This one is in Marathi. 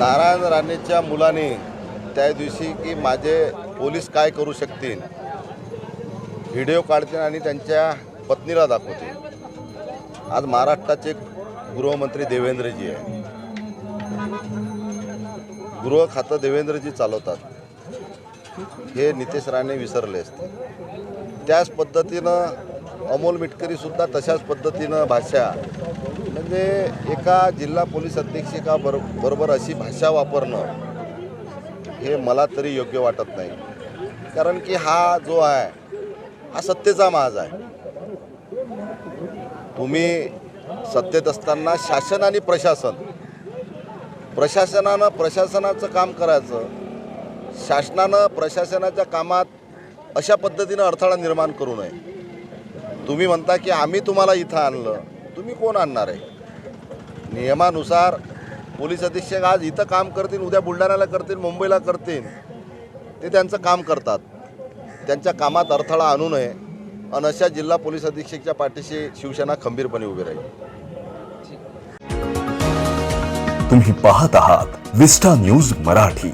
नारायण राणेच्या मुलाने त्या दिवशी की माझे पोलीस काय करू शकतील व्हिडिओ काढतील आणि त्यांच्या पत्नीला दाखवतील. आज महाराष्ट्राचे गृहमंत्री देवेंद्रजी आहे. गृह खातं देवेंद्रजी चालवतात. हे नितेश राणे विसरले असते त्याच पद्धतीनं अमोल मिटकरीसुद्धा तशाच पद्धतीनं भाषा म्हणजे एका जिल्हा पोलीस अधीक्षका बर बरोबर अशी भाषा वापरणं हे मला तरी योग्य वाटत नाही. कारण की हा जो आहे हा सत्तेचा माज आहे. तुम्ही सत्तेत असताना शासन आणि प्रशासन प्रशासनानं प्रशासनाचं काम करायचं शासनानं प्रशासनाच्या कामात अशा पद्धतीनं अडथळा निर्माण करू नये. तुम्ही म्हणता की आम्ही तुम्हाला इथं आणलं. तुम्ही कोण आणणार आहे? नियमानुसार पोलीस अधीक्षक आज इथं काम करतील उद्या बुलढाण्याला करतील मुंबईला करतील. ते त्यांचं काम करतात. त्यांच्या कामात अडथळा आणू नये. आणि अशा जिल्हा पोलीस अधीक्षकच्या पाठीशी शिवसेना खंबीरपणे उभी राहील. तुम्ही पाहत आहात विस्टा न्यूज मराठी.